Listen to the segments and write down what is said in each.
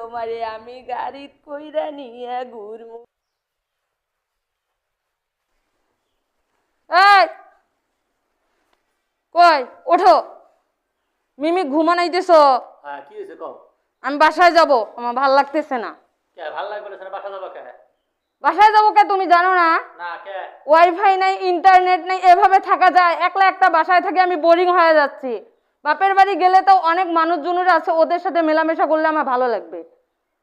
তোমারে আমি গাড়িত কইরা নিয়ে ঘুরমু। এই! কই? ওঠো। মিমি ঘুমানাইতেছ হ্যাঁ কি হয়েছে কও? আমি বাসায় যাব। আমার ভালো লাগতেছে না। কে ভালো লাগবে না বাসা যাব কে? বাসায় যাব কে তুমি জানো না? না কে? ওয়াইফাই নাই ইন্টারনেট নাই এভাবে থাকা যায়। একলা একটা বাসায় থেকে আমি বোরিং হয়ে যাচ্ছি। বাপের বাড়ি গেলে তো অনেক মানুষজনের আছে ওদের সাথে মেলামেশা করলে আমার ভালো লাগবে।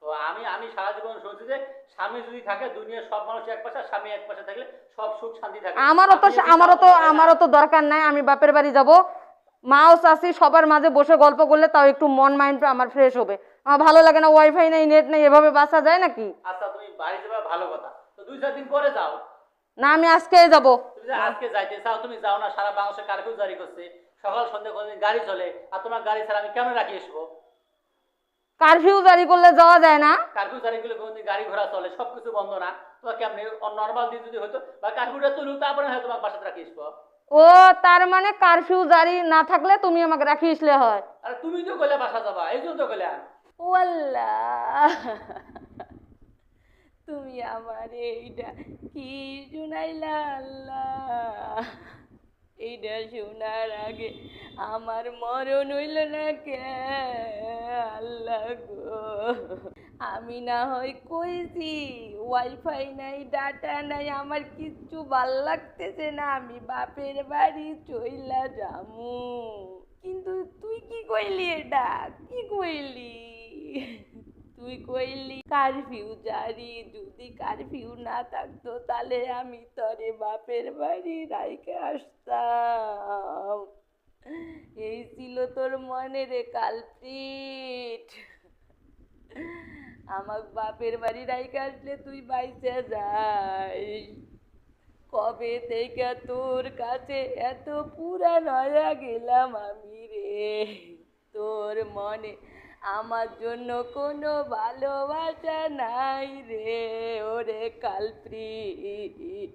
তো আমি আমি সারা জীবন শুনছি যে স্বামী যদি থাকে দুনিয়ার সব মানুষ এক পাশে স্বামী এক পাশে থাকলে সব সুখ শান্তি থাকে। আমারও তো আমারও তো? আমারও তো দরকার নাই আমি বাপের বাড়ি যাব। মাও চাষি সবার মাঝে বসে গল্প করলে তাও একটু মন মাইন্ড আমার ফ্রেশ হবে। আমার ভালো লাগে না ওয়াইফাই নেই নেট নেই এভাবে বাসা যায় নাকি? আচ্ছা তুমি বাড়ি যাবে ভালো কথা। তো দুই চার দিন পরে যাও। না আমি আজকেই যাব। আজকে যাইতে চাও তুমি যাও না সারা বাংলাদেশে কারফিউ জারি করছে? সকাল সন্ধ্যা কোনদিন গাড়ি চলে আর তোমার গাড়ি ছাড়া আমি কেমন রাখি আসব কারফিউ জারি করলে যাওয়া যায় না? কারফিউ জারি করলে কোনদিন গাড়ি ঘোড়া চলে সব কিছু বন্ধ না। তোমার কেমনি নর্মাল দিন যদি হতো বা কারফিউটা তুলু তারপরে হয়তো তোমার বাসাতে রাখি আসব ও তার মানে কারফিউ জারি না থাকলে তুমি আমাকে রাখি আসলে হয়। আর তুমি তো গেলে বাসা যাবা এই জন্য তো গেলে ওয়াল্লা তুমি আমার এইটা কি শুনাইলা আল্লাহ? এইটা শোনার আগে আমার মরণ হইল না কে? আল্লাহ গো। আমি না হয় কইছি ওয়াইফাই নাই ডাটা নাই, আমার কিচ্ছু ভালো লাগতেছে না, আমি বাপের বাড়ি চইলা যামু। কিন্তু তুই কি কইলি এটা? কি কইলি? তুই কইলি কারফিউ জারি, যদি কারফিউ না থাকতো তাহলে আমি তরে বাপের বাড়ি রাইকে আসতাম। এই ছিল তোর মনে রে কালপিট আমার বাপের বাড়ি রাইকে আসলে তুই বাইচে যাই। কবে থেকে তোর কাছে এত পুরান হয়ে গেলাম আমি রে? তোর মনে আমার জন্য কোনো ভালোবাসা নাই রে, ওরে কালপ্রিট।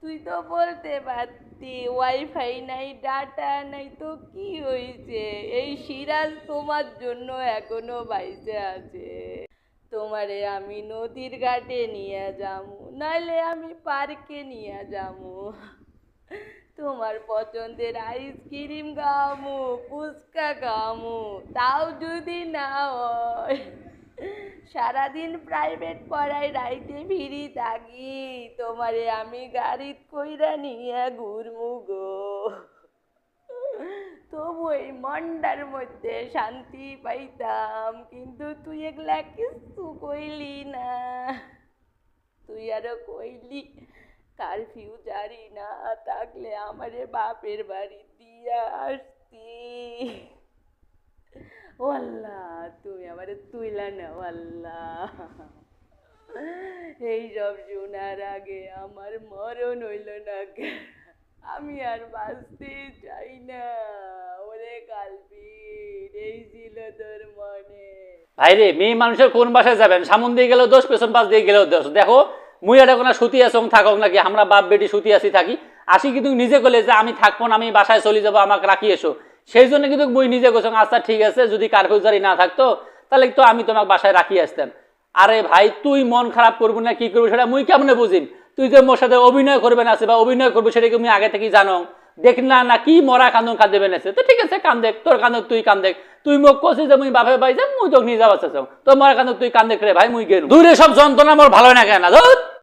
তুই তো বলতে পারতি, ওয়াইফাই নাই, ডাটা নাই, তো কি হয়েছে এই সিরাজ তোমার জন্য এখনও বাইসে আছে। তোমারে আমি নদীর ঘাটে নিয়ে যামু নাহলে আমি পার্কে নিয়ে যামু তোমার পছন্দের আইসক্রিম খামু, ফুচকা খামু, তাও যদি না হয়। সারাদিন প্রাইভেট পড়ায় রাইতে ফিরি থাকি, তোমারে আমি গাড়িত কইরা নিয়ে ঘুরমু গো। তবু এই মনটার মধ্যে শান্তি পাইতাম, কিন্তু তুই এগুলা কিছু কইলি না। তুই আরও কইলি কারফিউ জারি না থাকলে আমারে বাপের বাড়ি দিয়া আসতি। ও তুমি আমারে তুইলা না এই সব শোনার আগে আমার মরণ হইল না আমি আর বাঁচতে চাই না। ওরে কালপিট এই ছিল তোর মনে। ভাইরে, মেয়ে মানুষের কোন বাসায় যাবেন? সামন দিয়ে গেলেও দোষ, পেছন পাশ দিয়ে গেলেও দোষ। দেখো মুই এটা কোনো সুতি আছো থাকক নাকি, আমরা বাপ বেটি সুতি আসি থাকি। আসি কিন্তু নিজে কলে যে আমি থাকব না, আমি বাসায় চলে যাব, আমাকে রাখি এসো সেই জন্য কিন্তু মুই নিজে কোথাও আচ্ছা ঠিক আছে, যদি কারফিউজারি না থাকতো, তাহলে তো আমি তোমাকে বাসায় রাখি আসতাম আরে ভাই, তুই মন খারাপ করবি না, কি করবি সেটা মুই কেমনে বুঝিম তুই যে মোর সাথে অভিনয় করবেন আছে বা অভিনয় করবি সেটা মুই আগে থেকেই জানো? দেখ না না, কি মরা কান্দন কান্দে বেনেছে তো ঠিক আছে কান দেখ তোর কান্দক, তুই কান দেখ তুই মোক কছিস যে মুই বাপে ভাই যে মুই তোকে নিয়ে যাওয়া চাচ্ছ তোর মরা কান্দক, তুই কান দেখ রে ভাই, মুই গেলু দূরে সব যন্ত্রণা মোর ভালো না কেন